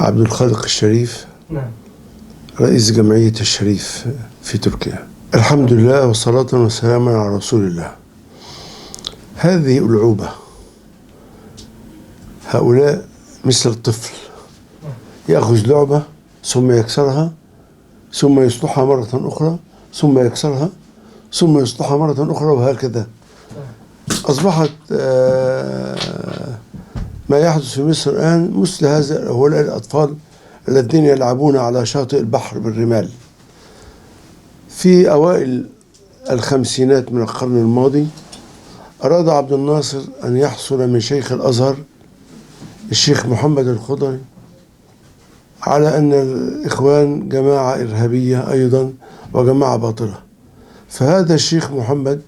عبد الخالق الشريف نعم. رئيس جمعية الشريف في تركيا. الحمد لله والصلاة والسلام على رسول الله. هذه ألعوبة. هؤلاء مثل الطفل. يأخذ لعبة ثم يكسرها ثم يصلحها مرة أخرى ثم يكسرها ثم يصلحها مرة أخرى وهكذا. أصبحت آه، ما يحدث في مصر الآن مثل هذا هؤلاء الأطفال الذين يلعبون على شاطئ البحر بالرمال. في أوائل الخمسينات من القرن الماضي أراد عبد الناصر أن يحصل من شيخ الأزهر الشيخ محمد الخضري على أن الإخوان جماعة إرهابية أيضا وجماعة باطلة. فهذا الشيخ محمد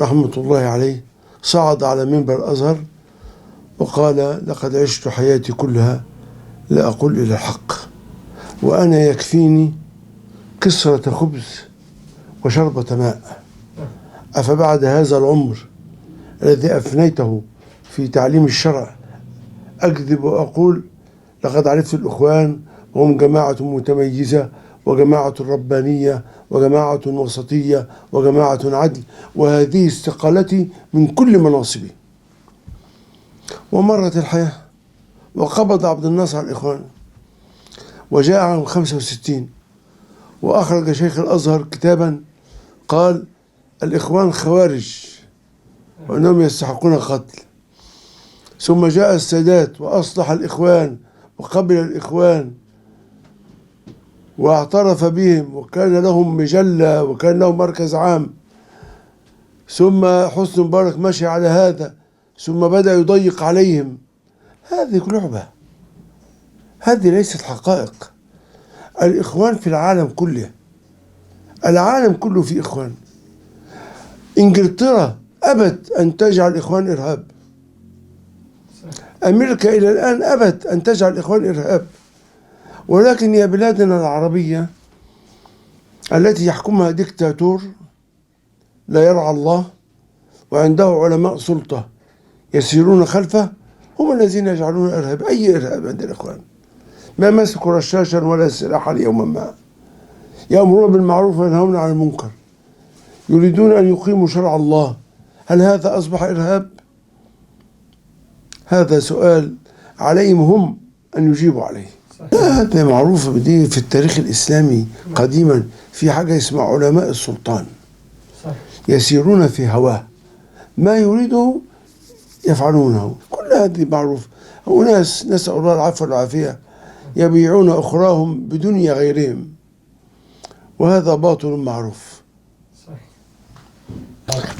رحمة الله عليه صعد على منبر الأزهر وقال لقد عشت حياتي كلها لا أقول إلى الحق وأنا يكفيني كسرة خبز وشربة ماء. أفبعد هذا العمر الذي أفنيته في تعليم الشرع؟ أكذب وأقول لقد عرفت الإخوان وهم جماعة متميزة وجماعة ربانية وجماعة وسطية وجماعة عدل وهذه استقالتي من كل مناصبي. ومرت الحياة. وقبض عبد الناصر على الإخوان. وجاء عام 65 وأخرج شيخ الأزهر كتابا قال الإخوان خوارج وأنهم يستحقون القتل. ثم جاء السادات وأصلح الإخوان وقبل الإخوان. واعترف بهم وكان لهم مجلة وكان لهم مركز عام. ثم حسن مبارك مشي على هذا. ثم بدأ يضيق عليهم. هذه لعبة. هذه ليست حقائق. الإخوان في العالم كله. العالم كله في إخوان. إنجلترا أبت أن تجعل الإخوان إرهاب. أمريكا إلى الآن أبت أن تجعل الإخوان إرهاب. ولكن يا بلادنا العربية التي يحكمها ديكتاتور لا يرعى الله وعنده علماء سلطة. يسيرون خلفه هم الذين يجعلون إرهاب. أي إرهاب عند الإخوان؟ ما مسكوا رشاشا ولا سلاحا يوما ما. يأمرون بالمعروف وينهون عن المنكر. يريدون أن يقيموا شرع الله. هل هذا أصبح إرهاب؟ هذا سؤال عليهم هم أن يجيبوا عليه. هذا معروف في التاريخ الإسلامي قديما. في حاجة اسمها علماء السلطان. يسيرون في هواه. ما يريده يفعلونه. كل هذه معروف. أناس نسأل الله العفو والعافية. يبيعون أخراهم بدنيا غيرهم. وهذا باطل معروف.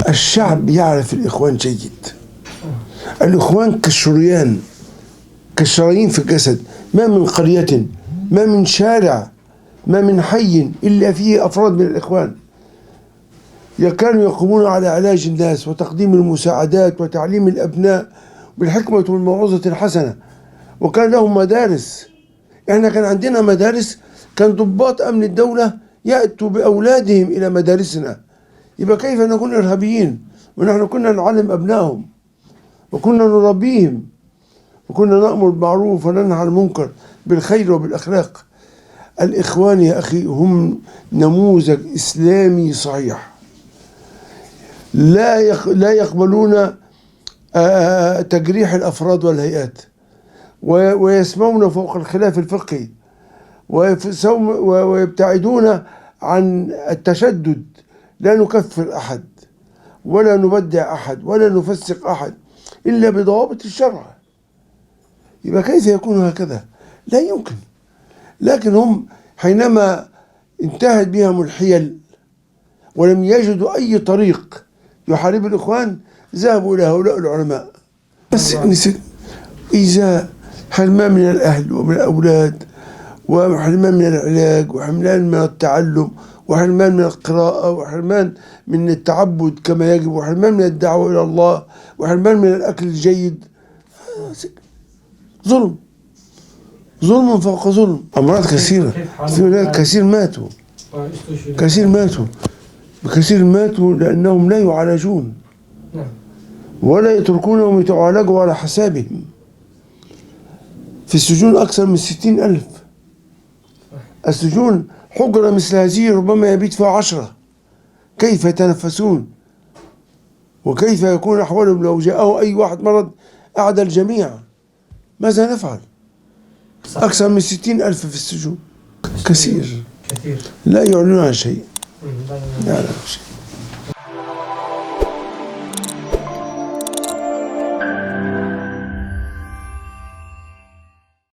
الشعب يعرف الإخوان جيد. الإخوان كالشريان كالشرايين في الجسد. ما من قرية ما من شارع ما من حي إلا فيه أفراد من الإخوان. كانوا يقومون على علاج الناس وتقديم المساعدات وتعليم الأبناء بالحكمة والموعظة الحسنة. وكان لهم مدارس. إحنا كان عندنا مدارس كان ضباط أمن الدولة يأتوا بأولادهم إلى مدارسنا. يبقى كيف نكون إرهابيين؟ ونحن كنا نعلم أبنائهم. وكنا نربيهم. وكنا نأمر بالمعروف وننهى عن المنكر بالخير وبالأخلاق. الإخوان يا أخي هم نموذج إسلامي صحيح. لا لا يقبلون آه، تجريح الأفراد والهيئات ويسمون فوق الخلاف الفقهي ويبتعدون عن التشدد. لا نكفر أحد ولا نبدع أحد ولا نفسق أحد إلا بضوابط الشرع. يبقى كيف يكون هكذا؟ لا يمكن. لكن هم حينما انتهت بهم الحيل ولم يجدوا أي طريق يحارب الإخوان ذهبوا إلى هؤلاء العلماء. بس نسي- إيذاء حرمان من الأهل ومن الأولاد وحرمان من العلاج وحرمان من التعلم وحرمان من القراءة وحرمان من التعبد كما يجب وحرمان من الدعوة إلى الله وحرمان من الأكل الجيد. ظلم. ظلم فوق ظلم. أمراض كثيرة. كثير ماتوا. واستشهد كثير ماتوا. كثير ماتوا لأنهم لا يعالجون. نعم. ولا يتركونهم يتعالجوا على حسابهم. في السجون أكثر من ستين ألف. السجون حجرة مثل هذه ربما يبيت فيها عشرة. كيف يتنفسون؟ وكيف يكون أحوالهم لو جاءه أي واحد مرض أعدى الجميع؟ ماذا نفعل. أكثر من ستين ألف في السجون. كثير. كثير. لا يعلنون عن شيء. مم. لا لا شيء